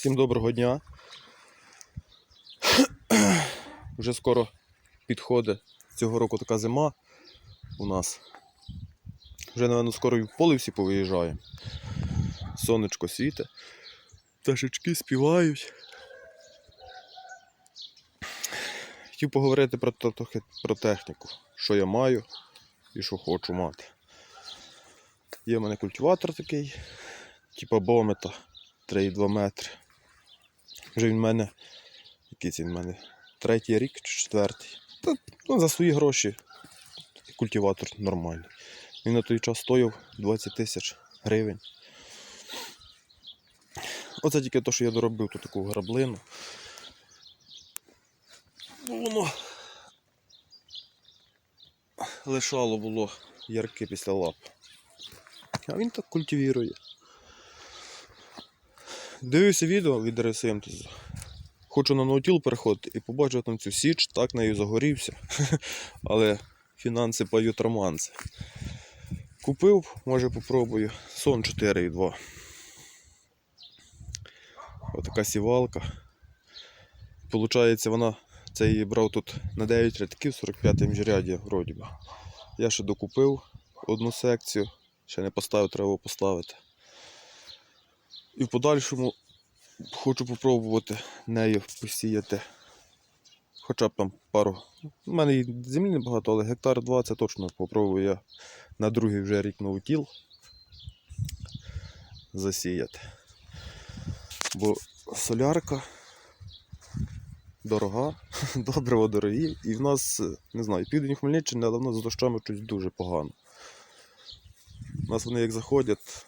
Всім доброго дня. Вже скоро підходить цього року така зима у нас. Вже, напевно, скоро і в поле всі повиїжджаємо. Сонечко світе. Пташечки співають. Хотів поговорити про, про техніку, що я маю і що хочу мати. Є в мене культиватор такий, типа бомета 3,2 метри. Вже він в мене. Який він в мене? Третій рік чи четвертий. Та, ну, за свої гроші культиватор нормальний. Він на той час стояв 20 тисяч гривень. Оце тільки те, що я доробив тут таку граблину. Ну, Воно лишало було ярки після лап. А він так культивірує. Дивився відео від Ресимтезу. Хочу на ноутіл переходити і побачив там цю січ, так нею загорівся. Але фінанси поють романси. Купив, може попробую. Сон 4,2. Отака сівалка. Получається, вона це її брав тут на 9 рядків, 45 міжряді, вроді би. Я ще докупив одну секцію, ще не поставив, треба поставити. І в подальшому хочу попробувати нею посіяти. Хоча б там пару. У мене і землі небагато, але гектар два це точно попробую я на другий вже рік наутіл засіяти. Бо солярка дорога, добриво дорогі, і в нас, не знаю, південь Хмельниччини, але в нас з дощами щось дуже погано. У нас вони як заходять,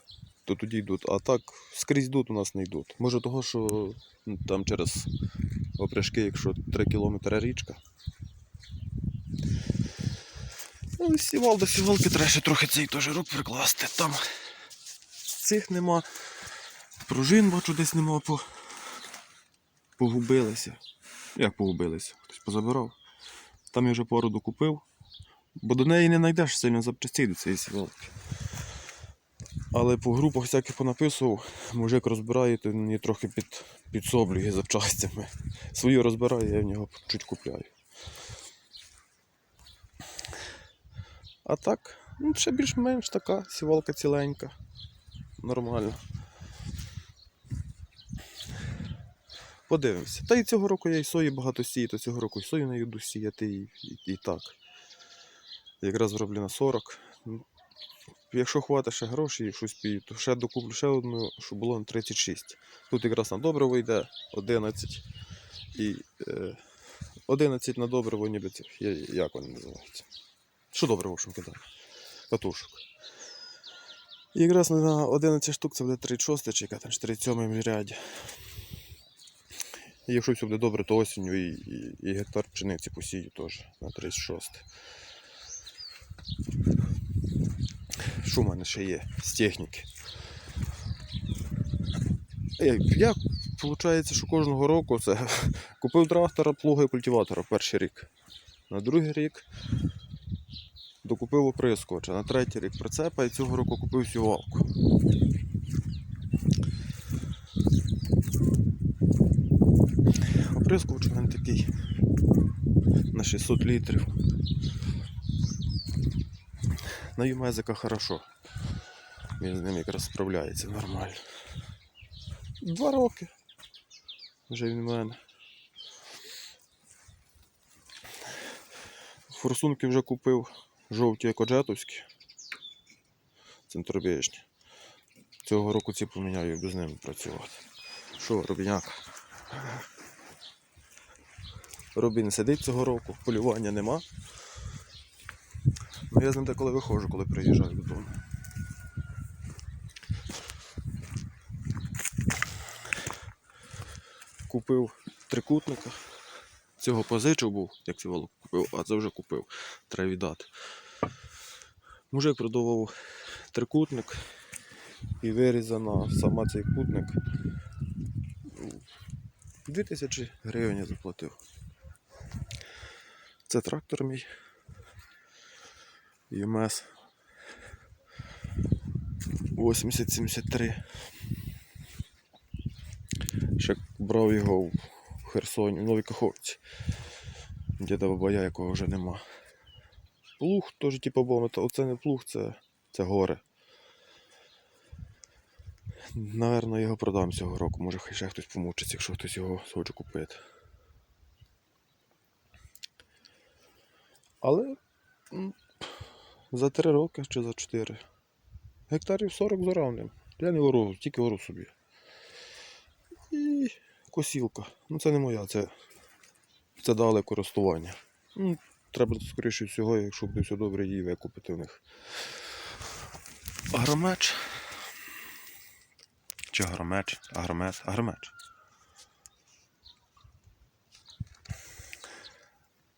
то тоді йдуть, а так скрізь йдуть, у нас не йдуть. Може того, що ну, там через опряжки, якщо 3 кілометри річка. Ну, сівал до сівалки треба ще трохи цей теж рук прикласти. Там цих нема. Пружин бачу десь нема, по... погубилися. Як погубилися? Хтось позабирав. Там я вже пару докупив, бо до неї не знайдеш сильно запчастей до цієї сівалки. Але по групах всяких понаписував, мужик розбирає, то мені трохи під, підсоблює запчастями. Свою розбирає, я в нього чуть купляю. А так, ну, ще більш-менш така сівалка ціленька. Нормально. Подивимося. Та і цього року я і сої багато сію, то цього року і сою не йду сіяти і, і, і так. Якраз зроблю на 40. Якщо хватить ще грошей щось пію, то ще докуплю ще одну, щоб було на 36. Тут якраз на добриво йде 11 і е, 11 на добриво ніби я- Як вони називаються? Що добриво, що кидає? Катушок. І якраз на 11 штук це буде 36 чи яка там 47 ряді. І якщо все буде добре, то осінню і, і, і гектар пшениці посію теж на 36. Що в мене ще є з техніки? Я, я виходить, що кожного року це купив трактора, плуга і культиватора перший рік. На другий рік докупив оприскувача, на третій рік прицепа і цього року купив сівалку. Оприскувач у мене такий на 600 літрів. На юмезика хорошо. Він з ним якраз справляється нормально. Два роки. Вже він в мене. Форсунки вже купив жовті екоджетовські. Центробіжні. Цього року ці поміняю без ними працювати. Що, Робіняка? Робін сидить цього року, полювання нема. Я з ним деколи виходжу, коли приїжджаю додому. Купив трикутника. Цього позичив був, як цього купив, а це вже купив. Треба віддати. Мужик продавав трикутник і вирізана сама цей кутник. 2000 гривень я заплатив. Це трактор мій. ЮМС 8073. Ще брав його в Херсоні, в Новій Каховці. Діда бабая, якого вже нема. Плуг теж, типу, був, то оце не плуг, це, це горе. Наверно, його продам цього року. Може ще хтось помучиться, якщо хтось його схоче купити. Але за три роки чи за чотири. Гектарів 40 зорав ним. Я не ору, тільки ору собі. І косілка. Ну це не моя, це, це дали користування. Ну, треба, скоріше всього, якщо буде все добре, її викупити в них. Агромеч. Чи агромеч? Агромет? Агромеч.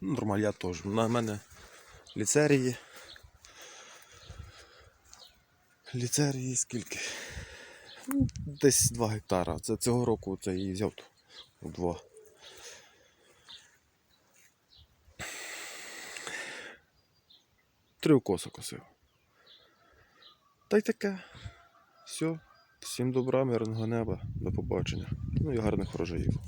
Ну, Нормаль, я теж. На мене ліцерії. Ліцерії скільки? Ну, Десь 2 гектара. Це цього року це її взяв у 2. Три укоси косив. Та й таке. Все. Всім добра, мирного неба. До побачення. Ну і гарних врожаїв.